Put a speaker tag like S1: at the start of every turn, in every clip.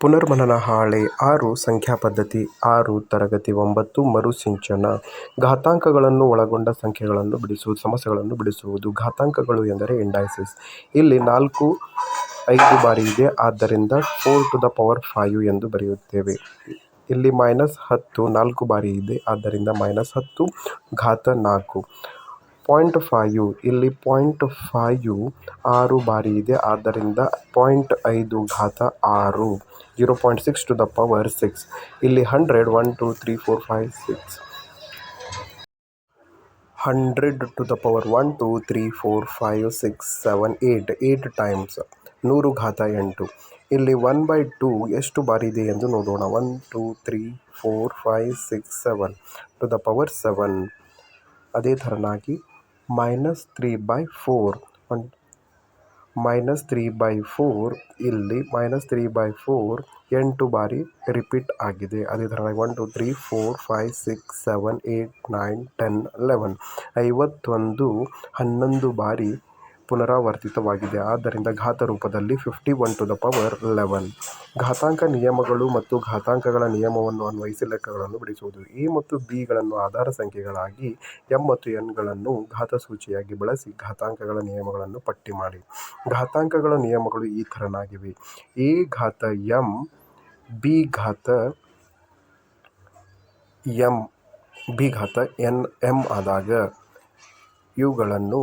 S1: ಪುನರ್ಮನನ ಹಾಳೆ, ಆರು ಸಂಖ್ಯಾ ಪದ್ಧತಿ, ಆರು ತರಗತಿ ಒಂಬತ್ತು ಮರುಸಿಂಚನ ಘಾತಾಂಕಗಳನ್ನು ಒಳಗೊಂಡ ಸಂಖ್ಯೆಗಳನ್ನು ಬಿಡಿಸುವುದು ಸಮಸ್ಯೆಗಳನ್ನು ಬಿಡಿಸುವುದು, ಘಾತಾಂಕಗಳು ಎಂದರೆ ಇಂಡೈಸಿಸ್. ಇಲ್ಲಿ ನಾಲ್ಕು, ಐದು ಬಾರಿ ಇದೆ, ಆದ್ದರಿಂದ four to the power five ಎಂದು ಬರೆಯುತ್ತೇವೆ. ಇಲ್ಲಿ ಮೈನಸ್ ಹತ್ತು ನಾಲ್ಕು ಬಾರಿ ಇದೆ, ಆದ್ದರಿಂದ ಮೈನಸ್ ಹತ್ತು ಘಾತ ನಾಲ್ಕು. ಪಾಯಿಂಟ್ ಫೈವ್, ಇಲ್ಲಿ ಪಾಯಿಂಟ್ ಫೈವ್ ಆರು ಬಾರಿ ಇದೆ, ಆದ್ದರಿಂದ ಪಾಯಿಂಟ್ ಐದು ಘಾತ ಆರು. Zero point six to the power six ಇಲ್ಲಿ hundred one two three four five six hundred to the power one two three four five six seven eight eight times ನೂರು ಘಾತ ಎಂಟು. ಇಲ್ಲಿ ಒನ್ ಬೈ ಟು ಎಷ್ಟು ಬಾರಿ ಇದೆ ಎಂದು ನೋಡೋಣ. One two three four five six seven to the power seven ಅದೇ ಥರನಾಗಿ minus three by four one minus three by four, ಇಲ್ಲಿ ಮೈನಸ್ ತ್ರೀ ಬೈ ಫೋರ್, ಎಂಟು ಬಾರಿ ರಿಪೀಟ್ ಆಗಿದೆ. ಅದೇ ಥರ one, two, three, four, five, six, seven eight nine, ten eleven ಐವತ್ತೊಂದು, ಹನ್ನೊಂದು ಬಾರಿ ಪುನರಾವರ್ತಿತವಾಗಿದೆ. ಆದ್ದರಿಂದ ಘಾತ ರೂಪದಲ್ಲಿ fifty one to the power eleven ಘಾತಾಂಕ ನಿಯಮಗಳು ಮತ್ತು ಘಾತಾಂಕಗಳ ನಿಯಮವನ್ನು ಅನ್ವಯಿಸಿ ಲೆಕ್ಕಗಳನ್ನು ಬಿಡಿಸುವುದು. ಎ ಮತ್ತು ಬಿಗಳನ್ನು ಆಧಾರ ಸಂಖ್ಯೆಗಳಾಗಿ, ಎಂ ಮತ್ತು ಎನ್ಗಳನ್ನು ಘಾತಸೂಚಿಯಾಗಿ ಬಳಸಿ ಘಾತಾಂಕಗಳ ನಿಯಮಗಳನ್ನು ಪಟ್ಟಿ ಮಾಡಿ. ಘಾತಾಂಕಗಳ ನಿಯಮಗಳು ಈ ಥರನಾಗಿವೆ ಎ ಘಾತ ಎಂ, ಬಿ ಘಾತ ಎಂ, ಬಿ ಘಾತ ಎನ್, ಎಂ ಆದಾಗ ಇವುಗಳನ್ನು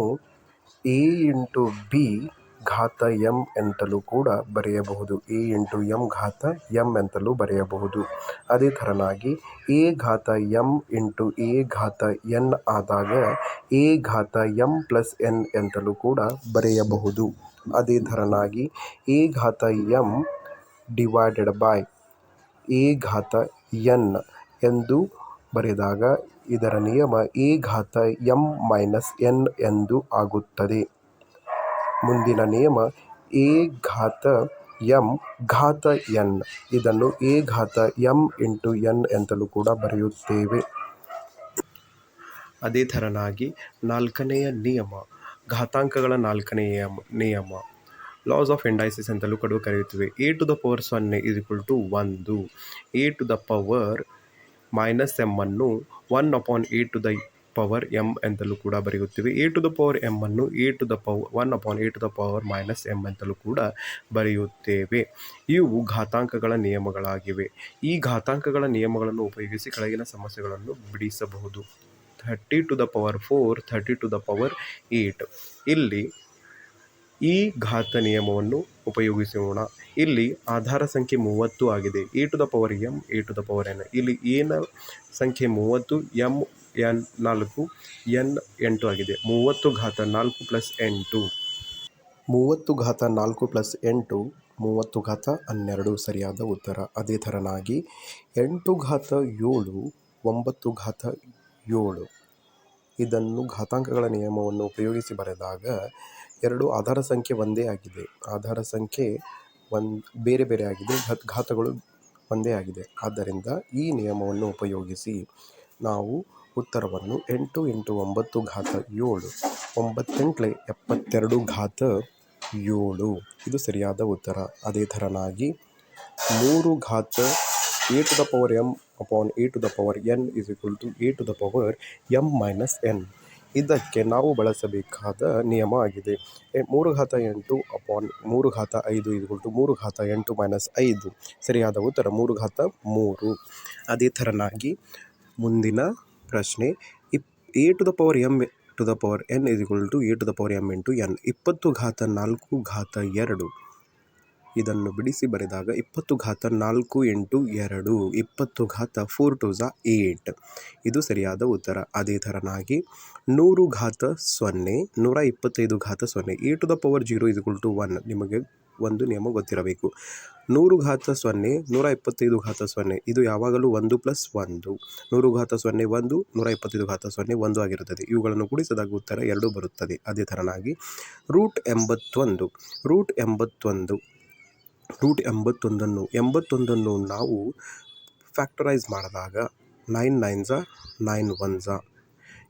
S1: ಎ ಇಂಟು ಬಿ ಘಾತ ಎಂ ಎಂತಲೂ ಕೂಡ ಬರೆಯಬಹುದು. ಎ ಇಂಟು ಎಂ ಘಾತ ಎಂ ಎಂತಲೂ ಬರೆಯಬಹುದು. ಅದೇ ಥರನಾಗಿ ಎ ಘಾತ ಎಂ ಇಂಟು ಎ ಘಾತ ಎನ್ ಆದಾಗ ಎ ಘಾತ ಎಂ ಪ್ಲಸ್ ಎನ್ ಎಂತಲೂ ಕೂಡ ಬರೆಯಬಹುದು. ಅದೇ ಥರನಾಗಿ ಎ ಘಾತ ಎಂ ಡಿವೈಡೆಡ್ ಬೈ ಎ ಘಾತ ಎನ್ ಎಂದು ಬರೆದಾಗ, ಇದರ ನಿಯಮ ಎ ಘಾತ ಎಂ ಮೈನಸ್ ಎನ್ ಎಂದು ಆಗುತ್ತದೆ. ಮುಂದಿನ ನಿಯಮ ಎ ಘಾತ ಎಂ ಘಾತ ಎನ್. ಇದನ್ನು ಎ ಘಾತ ಎಂ ಇಂಟು ಎನ್ ಎಂತಲೂ ಕೂಡ ಬರೆಯುತ್ತೇವೆ. ಅದೇ ಥರನಾಗಿ ನಾಲ್ಕನೆಯ ನಿಯಮ, ಘಾತಾಂಕಗಳ ನಾಲ್ಕನೆಯ ನಿಯಮ ಲಾಸ್ ಆಫ್ ಎಂಡೈಸಿಸ್ ಅಂತಲೂ ಕೂಡ ಕರೆಯುತ್ತೇವೆ. ಎ ಟು ದ ಪವರ್ ಸೊನ್ನೆ ಇಸ್ ಈಕ್ವಲ್ ಟು ಒಂದು. A to the power minus M ಅನ್ನು one upon A to the power M ಎಂತಲೂ ಕೂಡ ಬರೆಯುತ್ತೇವೆ. A to the power M ಅನ್ನು A to the power one upon A to the power minus M ಅಂತಲೂ ಕೂಡ ಬರೆಯುತ್ತೇವೆ. ಇವು ಘಾತಾಂಕಗಳ ನಿಯಮಗಳಾಗಿವೆ. ಈ ಘಾತಾಂಕಗಳ ನಿಯಮಗಳನ್ನು ಉಪಯೋಗಿಸಿ ಕೆಳಗಿನ ಸಮಸ್ಯೆಗಳನ್ನು ಬಿಡಿಸಬಹುದು. Thirty to the power four thirty to the power eight ಇಲ್ಲಿ ಈ ಘಾತ ನಿಯಮವನ್ನು ಉಪಯೋಗಿಸೋಣ. ಇಲ್ಲಿ ಆಧಾರ ಸಂಖ್ಯೆ ಮೂವತ್ತು ಆಗಿದೆ. A to the power M, A to the power N. ಇಲ್ಲಿ ಏನ ಸಂಖ್ಯೆ ಮೂವತ್ತು, ಎಂ, ಎನ್ ನಾಲ್ಕು, ಎನ್ ಎಂಟು ಆಗಿದೆ. ಮೂವತ್ತು ಘಾತ ನಾಲ್ಕು ಪ್ಲಸ್ ಎಂಟು. ಮೂವತ್ತು ಘಾತ ನಾಲ್ಕು ಪ್ಲಸ್ ಎಂಟು, ಮೂವತ್ತು ಘಾತ ಹನ್ನೆರಡು ಸರಿಯಾದ ಉತ್ತರ. ಅದೇ ಥರನಾಗಿ ಎಂಟು ಘಾತ ಏಳು, ಒಂಬತ್ತು ಘಾತ ಏಳು. ಇದನ್ನು ಘಾತಾಂಕಗಳ ನಿಯಮವನ್ನು ಉಪಯೋಗಿಸಿ ಬರೆದಾಗ ಎರಡು ಆಧಾರ ಸಂಖ್ಯೆ ಒಂದೇ ಆಗಿದೆ. ಆಧಾರ ಸಂಖ್ಯೆ ಒಂದು ಬೇರೆ ಬೇರೆ ಆಗಿದೆ. ಘಾತ್ ಘಾತಗಳು ಒಂದೇ ಆಗಿದೆ. ಆದ್ದರಿಂದ ಈ ನಿಯಮವನ್ನು ಉಪಯೋಗಿಸಿ ನಾವು ಉತ್ತರವನ್ನು ಎಂಟು ಇಂಟು ಒಂಬತ್ತು ಘಾತ ಏಳು, ಒಂಬತ್ತೆಂಟ್ಲೆ ಎಪ್ಪತ್ತೆರಡು ಘಾತ ಏಳು. ಇದು ಸರಿಯಾದ ಉತ್ತರ. ಅದೇ ಥರನಾಗಿ ಮೂರು ಘಾತ A to the power M upon A to the power N is equal to A to the power M minus N. ಇದಕ್ಕೆ ನಾವು ಬಳಸಬೇಕಾದ ನಿಯಮ ಆಗಿದೆ. ಮೂರು ಘಾತ ಎಂಟು ಅಪಾನ್ ಮೂರು ಘಾತ ಐದು ಇದ್ಕೊಲ್ ಟು ಮೂರು ಘಾತ ಎಂಟು ಮೈನಸ್ ಐದು. ಸರಿಯಾದ ಉತ್ತರ ಮೂರು ಘಾತ ಮೂರು. ಅದೇ ಥರನಾಗಿ ಮುಂದಿನ ಪ್ರಶ್ನೆ, if, A to the power M to the power N equal to A to the power M into N. ಇಪ್ಪತ್ತು ಘಾತ ನಾಲ್ಕು ಘಾತ ಎರಡು. ಇದನ್ನು ಬಿಡಿಸಿ ಬರೆದಾಗ ಇಪ್ಪತ್ತು ಘಾತ ನಾಲ್ಕು ಎಂಟು ಎರಡು, ಇಪ್ಪತ್ತು ಘಾತ ಫೋರ್ ಟು ಝ ಏಟ್. ಇದು ಸರಿಯಾದ ಉತ್ತರ. ಅದೇ ಥರನಾಗಿ ನೂರು ಘಾತ ಸೊನ್ನೆ, ನೂರ ಇಪ್ಪತ್ತೈದು ಘಾತ ಸೊನ್ನೆ A to the power zero is equal to one. ನಿಮಗೆ ಒಂದು ನಿಯಮ ಗೊತ್ತಿರಬೇಕು. ನೂರು ಘಾತ ಸೊನ್ನೆ, ನೂರ ಇಪ್ಪತ್ತೈದು ಘಾತ ಸೊನ್ನೆ, ಇದು ಯಾವಾಗಲೂ ಒಂದು ಪ್ಲಸ್ ಒಂದು. ನೂರು ಘಾತ ಸೊನ್ನೆ ಒಂದು, ನೂರ ಇಪ್ಪತ್ತೈದು ಘಾತ ಸೊನ್ನೆ ಒಂದು ಆಗಿರುತ್ತದೆ. ಇವುಗಳನ್ನು ಕೂಡಿಸಿದಾಗ ಉತ್ತರ ಎರಡು ಬರುತ್ತದೆ. ಅದೇ ಥರನಾಗಿ ರೂಟ್ ಎಂಬತ್ತೊಂದು ರೂಟ್ ಎಂಬತ್ತೊಂದು ರೂಟ್ ಎಂಬತ್ತೊಂದನ್ನು ಎಂಬತ್ತೊಂದನ್ನು ನಾವು ಫ್ಯಾಕ್ಟರೈಸ್ ಮಾಡಿದಾಗ ನೈನ್ ನೈನ್ ಝ, ನೈನ್ ಒನ್ ಝ,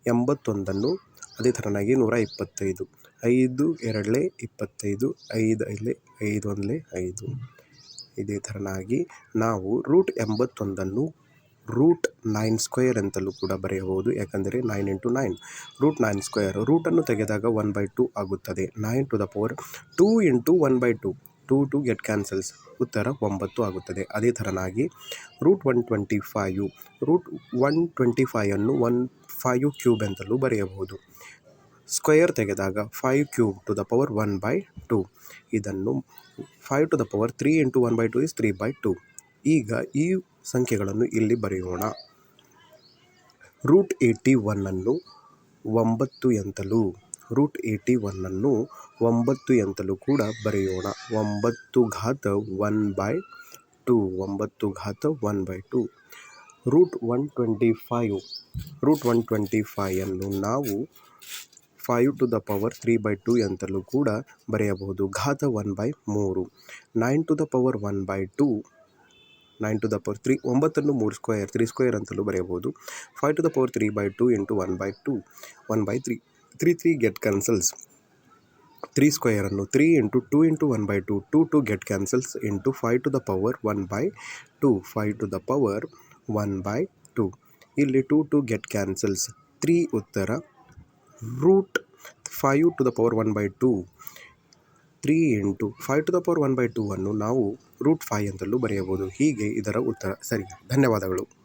S1: ಎಂಬತ್ತೊಂದನ್ನು ಅದೇ ಥರನಾಗಿ ನೂರ ಇಪ್ಪತ್ತೈದು, ಐದು ಎರಡಲೇ ಇಪ್ಪತ್ತೈದು, ಐದು ಐದಲೇ ಐದು ಒಂದಲೇ ಐದು. ಇದೇ ಥರನಾಗಿ ನಾವು ರೂಟ್ ಎಂಬತ್ತೊಂದನ್ನು ರೂಟ್ ನೈನ್ ಸ್ಕ್ವೇರ್ ಅಂತಲೂ ಕೂಡ ಬರೆಯಬಹುದು, ಯಾಕಂದರೆ nine into nine. Root nine square, ರೂಟನ್ನು ತೆಗೆದಾಗ ಒನ್ ಬೈ ಟು ಆಗುತ್ತದೆ. Nine to the power two into one by two. Two two get cancels ಉತ್ತರ ಒಂಬತ್ತು ಆಗುತ್ತದೆ. ಅದೇ ಥರನಾಗಿ root one twenty five root one twenty ಫೈಯನ್ನು one five cube ಅಂತಲೂ ಬರೆಯಬಹುದು. Square ತೆಗೆದಾಗ five cube to the power one by two. ಇದನ್ನು five to the power three into one by two is three by two. ಈಗ ಈ ಸಂಖ್ಯೆಗಳನ್ನು ಇಲ್ಲಿ ಬರೆಯೋಣ. Root eighty ಒನ್ನನ್ನು ಒಂಬತ್ತು ಎಂತಲೂ ರೂಟ್ ಏಯ್ಟಿ ಒನ್ನನ್ನು ಒಂಬತ್ತು ಎಂತಲೂ ಕೂಡ ಬರೆಯೋಣ. ಒಂಬತ್ತು ಘಾತ ಒನ್ ಬೈ ಟು, ಒಂಬತ್ತು ಘಾತ one by two. Root one twenty five, root one twenty ಫೈಯನ್ನು ನಾವು five to the power three by two ಅಂತಲೂ ಕೂಡ ಬರೆಯಬಹುದು. ಘಾತ ಒನ್ ಬೈ ಮೂರು, nine to the power one by two, nine to the power three, ಒಂಬತ್ತನ್ನು ಮೂರು square, three square ಅಂತಲೂ ಬರೆಯಬಹುದು. Five to the power three by two into one by two, one by three. Three three get cancels three ಸ್ಕ್ವೇರನ್ನು three into two into one by two two two get cancels into five to the power one by two five to the power one by two ಇಲ್ಲಿ two two get cancels three ಉತ್ತರ root five to the power one by two three into five to the power one by two ಅನ್ನು ನಾವು root five ಅಂತಲೂ ಬರೆಯಬಹುದು. ಹೀಗೆ ಇದರ ಉತ್ತರ. ಸರಿ, ಧನ್ಯವಾದಗಳು.